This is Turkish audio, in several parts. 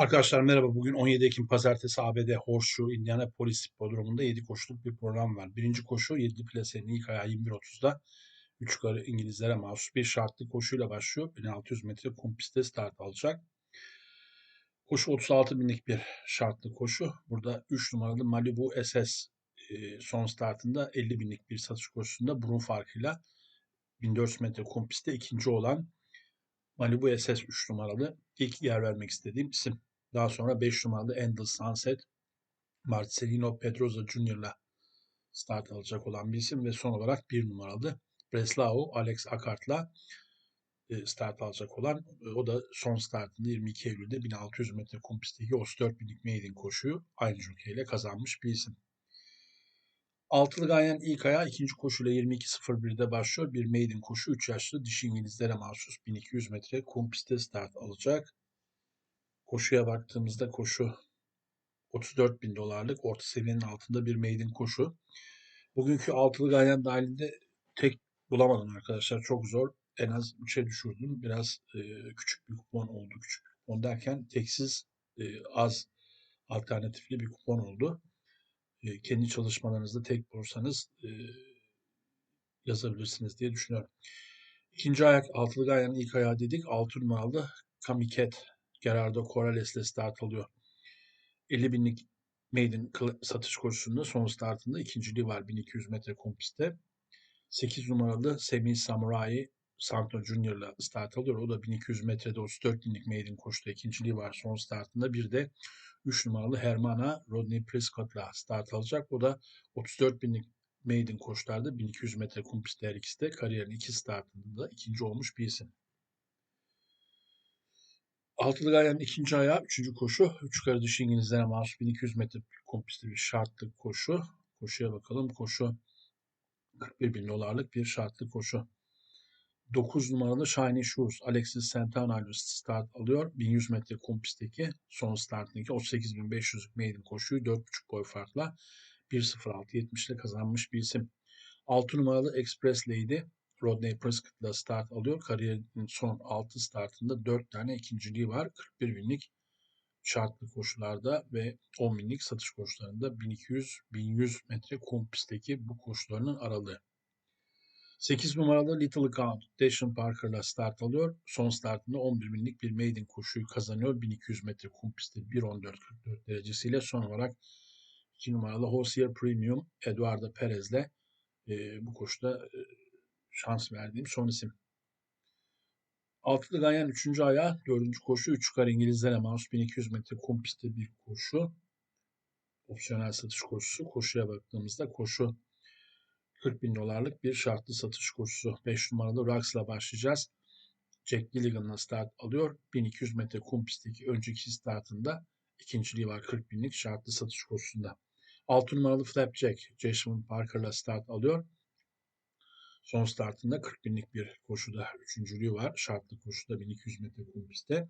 Arkadaşlar merhaba. Bugün 17 Ekim Pazartesi ABD Horseshoe Indianapolis Hipodromu'nda 7 koşuluk bir program var. Birinci koşu 7 plasenin ilk ayağı 21.30'da 3 yukarı İngilizlere mahsus bir şartlı koşuyla başlıyor. 1600 metre kum start alacak. Koşu 36 binlik bir şartlı koşu. Burada 3 numaralı Malibu SS e, son startında 50 binlik bir satış koşusunda burun farkıyla 1400 metre kum ikinci olan Malibu SS 3 numaralı ilk yer vermek istediğim isim. Daha sonra 5 numaralı Endless Sunset Marcelino Pedroza Jr.'la start alacak olan bir isim ve son olarak 1 numaralı Breslau Alex Akart'la e, start alacak olan e, o da son startında 22 Eylül'de 1600 metre kum pistteki 34 binlik maiden koşuyu aynı jockey kazanmış bir isim. Altılı Ganyan ilk ayağı ikinci koşuyla 22.01'de başlıyor. Bir maiden koşu 3 yaşlı dişi İngilizlere mahsus 1200 metre kum pistte start alacak. Koşuya baktığımızda koşu 34 bin dolarlık orta seviyenin altında bir maiden koşu. Bugünkü altılı ganyan dahilinde tek bulamadım arkadaşlar. Çok zor. En az 3'e düşürdüm. Biraz e, küçük bir kupon oldu. Küçük bir kupon derken teksiz e, az alternatifli bir kupon oldu. E, kendi çalışmalarınızda tek bulursanız e, yazabilirsiniz diye düşünüyorum. İkinci ayak altılı ganyanın ilk ayağı dedik. Altı numaralı Kamiket Gerardo Corrales ile start alıyor. 50 binlik maiden satış koşusunda son startında ikinciliği var 1200 metre kompiste. 8 numaralı Semih Samurai Santo Junior ile start alıyor. O da 1200 metrede 34 binlik maiden koşuda ikinciliği var son startında. Bir de 3 numaralı Hermana Rodney Prescott ile start alacak. O da 34 binlik maiden koşularda 1200 metre kum pistte her ikisi de kariyerin iki startında da ikinci olmuş bir isim. Altılı Gayan'ın ikinci ayağı, üçüncü koşu. Üç yukarı dış İngilizlere mahsus 1200 metre kompiste bir şartlı koşu. Koşuya bakalım. Koşu 41 bin dolarlık bir şartlı koşu. 9 numaralı Shiny Shoes Alexis Santana start alıyor. 1100 metre kompisteki son startındaki 38.500 maiden koşuyu 4.5 boy farkla 1.06.70 ile kazanmış bir isim. 6 numaralı Express Lady Rodney Prescott'la start alıyor. Kariyerinin son 6 startında 4 tane ikinciliği var. 41 binlik şartlı koşularda ve 10 binlik satış koşularında 1200-1100 metre kum pistteki bu koşularının aralığı. 8 numaralı Little Count Dashon Parker'la start alıyor. Son startında 11 binlik bir maiden koşuyu kazanıyor. 1200 metre kum pistte 1.14.44 derecesiyle son olarak 2 numaralı Hosier Premium Eduardo Perez'le e, bu koşuda e, şans verdiğim son isim. Altılı Ganyan 3. ayağı 4. koşu 3 yukarı İngilizlere mahsus 1200 metre kum pistte bir koşu. Opsiyonel satış koşusu. Koşuya baktığımızda koşu 40 bin dolarlık bir şartlı satış koşusu. 5 numaralı Rux'la başlayacağız. Jack Gilligan'la start alıyor. 1200 metre kum pistteki önceki startında ikinciliği var 40 binlik şartlı satış koşusunda. 6 numaralı Flapjack Jason Parker'la start alıyor. Son startında 40 binlik bir koşuda üçüncülüğü var. Şartlı koşuda 1200 metre kum pistte.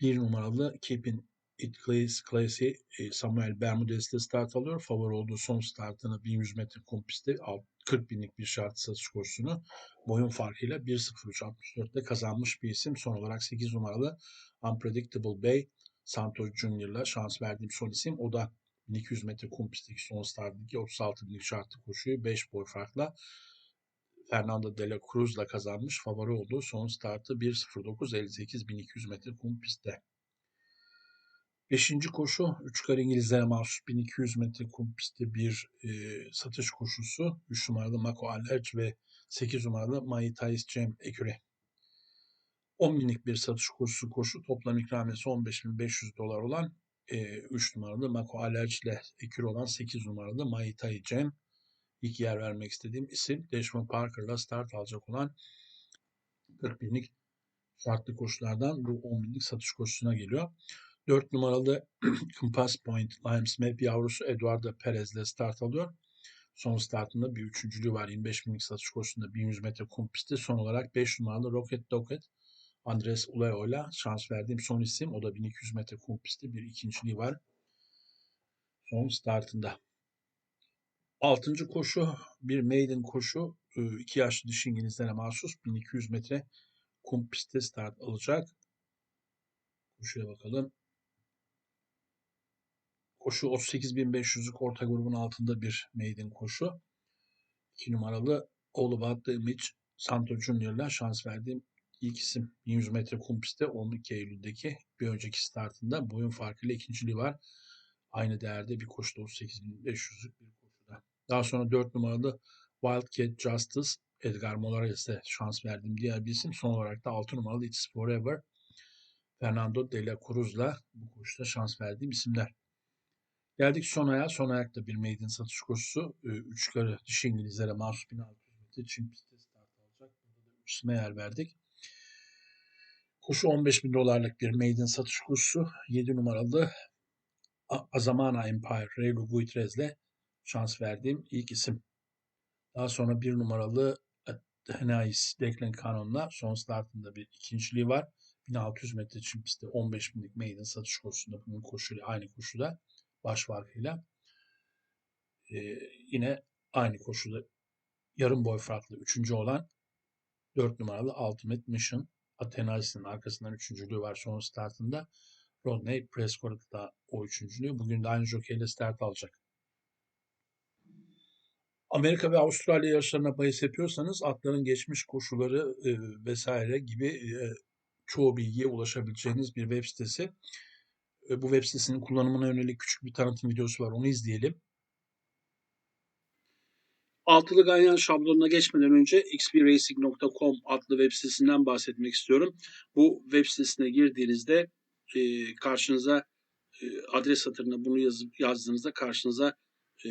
Bir numaralı Keeping It Classy e, Samuel Bermudez'de start alıyor. Favori olduğu son startını 1100 metre kum pistte 40 binlik bir şartlı satış koşusunu boyun farkıyla 1.03.64'te kazanmış bir isim. Son olarak 8 numaralı Unpredictable Bay Santos Junior'la şans verdiğim son isim. O da 1200 metre kum pistteki son startındaki 36 binlik şartlı koşuyu 5 boy farkla Fernando de la Cruz'la kazanmış favori olduğu son startı 1.09.58 1200 metre kum pistte. Beşinci koşu 3 kar İngilizlere mahsus 1200 metre kum pistte bir e, satış koşusu. 3 numaralı Mako Allerch ve 8 numaralı Mai Thais Cem Eküre. 10 binlik bir satış koşusu koşu toplam ikramiyesi 15.500 dolar olan e, 3 numaralı Mako Allerch ile Eküre olan 8 numaralı Thais Cem ilk yer vermek istediğim isim Desmond Parker'la start alacak olan 40 binlik farklı koşulardan bu 10 binlik satış koşusuna geliyor. 4 numaralı Compass Point Lions Map yavrusu Eduardo Perez'le start alıyor. Son startında bir üçüncülüğü var. 25 binlik satış koşusunda 1100 metre kum pistte. Son olarak 5 numaralı Rocket Docket Andres Ulayo ile şans verdiğim son isim. O da 1200 metre kum pistte bir ikinciliği var. Son startında. Altıncı koşu bir maiden koşu. iki yaşlı dişi İngilizlere mahsus 1200 metre kum pistte start alacak. Koşuya bakalım. koşu 38.500'lük orta grubun altında bir maiden koşu. 2 numaralı All About The Image Santo Junior'la şans verdiğim ilk isim 100 metre kum pistte 12 Eylül'deki bir önceki startında boyun farkıyla ikinciliği var. Aynı değerde bir koşuda 38.500'lük bir koşuda. Daha sonra 4 numaralı Wildcat Justice Edgar Morales'e şans verdiğim diğer bir isim. Son olarak da 6 numaralı It's Forever Fernando de la Cruz'la bu koşuda şans verdiğim isimler. Geldik son ayağa. Son ayakta bir maiden satış koşusu. 3 karı dişi İngilizlere mahsus 1600 metre Çin pistte start alacak. Burada da 3 isme yer verdik. Koşu 15 bin dolarlık bir maiden satış koşusu. 7 numaralı Azamana Empire Reylo Guitrez'le şans verdiğim ilk isim. Daha sonra 1 numaralı Henais Declan Cannon'la son startında bir ikinciliği var. 1600 metre çim pistte 15 binlik maiden satış koşusunda bunun koşuyla aynı koşuda baş farkıyla ee, yine aynı koşuda yarım boy farklı üçüncü olan 4 numaralı Ultimate Mission Athenas'ın arkasından üçüncülüğü var son startında. Rodney Prescott da o üçüncülüğü. Bugün de aynı jokeyle start alacak. Amerika ve Avustralya yarışlarına bahis yapıyorsanız atların geçmiş koşuları e, vesaire gibi e, çoğu bilgiye ulaşabileceğiniz bir web sitesi. E, bu web sitesinin kullanımına yönelik küçük bir tanıtım videosu var. Onu izleyelim. Altılı ganyan şablonuna geçmeden önce xbracing.com adlı web sitesinden bahsetmek istiyorum. Bu web sitesine girdiğinizde e, karşınıza e, adres satırına bunu yazıp yazdığınızda karşınıza e,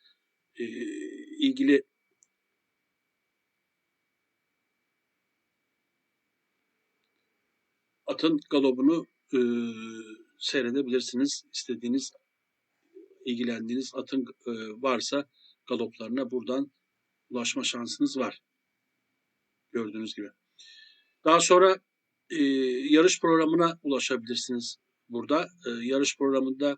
e, ilgili atın galobunu e, seyredebilirsiniz. İstediğiniz, ilgilendiğiniz atın e, varsa galoplarına buradan ulaşma şansınız var. Gördüğünüz gibi. Daha sonra e, yarış programına ulaşabilirsiniz burada. E, yarış programında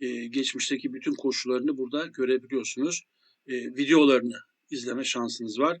e, geçmişteki bütün koşularını burada görebiliyorsunuz. E, videolarını izleme şansınız var.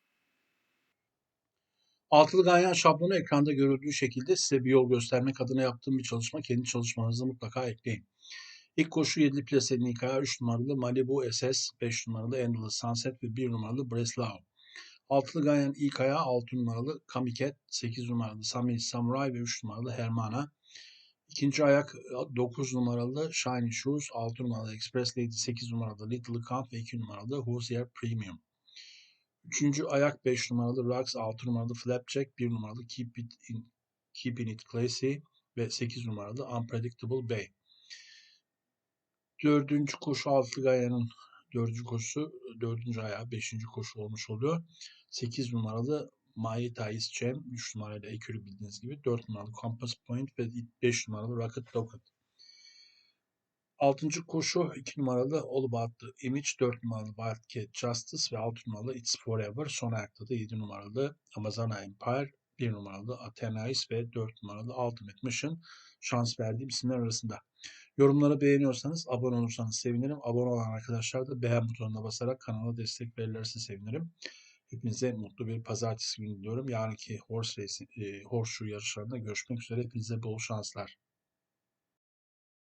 Altılı ganyan şablonu ekranda görüldüğü şekilde size bir yol göstermek adına yaptığım bir çalışma. Kendi çalışmanızı mutlaka ekleyin. İlk koşu 7 plase Nikaya 3 numaralı Malibu SS, 5 numaralı Endless Sunset ve 1 numaralı Breslau. Altılı ganyan ilk ayağı 6 numaralı Kamiket, 8 numaralı Samir Samurai ve 3 numaralı Hermana. İkinci ayak 9 numaralı Shiny Shoes, 6 numaralı Express Lady, 8 numaralı Little Camp ve 2 numaralı Hoosier Premium. Üçüncü ayak 5 numaralı Rux, 6 numaralı Flapjack, 1 numaralı Keep It, in, Keeping It Classy ve 8 numaralı Unpredictable Bay. Dördüncü koşu Altılı Gaya'nın dördüncü koşusu, dördüncü ayağı beşinci koşu olmuş oluyor. 8 numaralı Mai Thais Cem, 3 numarayla ekürü bildiğiniz gibi. 4 numaralı Compass Point ve 5 numaralı Rocket Rocket. 6. koşu 2 numaralı the Image, 4 numaralı Wildcat Justice ve 6 numaralı It's Forever. Son ayakta da 7 numaralı Amazon Empire, 1 numaralı Athenais ve 4 numaralı Ultimate Mission şans verdiğim isimler arasında. Yorumları beğeniyorsanız, abone olursanız sevinirim. Abone olan arkadaşlar da beğen butonuna basarak kanala destek verirlerse sevinirim. Hepinize mutlu bir pazartesi günü diliyorum. Yarınki horse, race, e, horseshoe yarışlarında görüşmek üzere. Hepinize bol şanslar.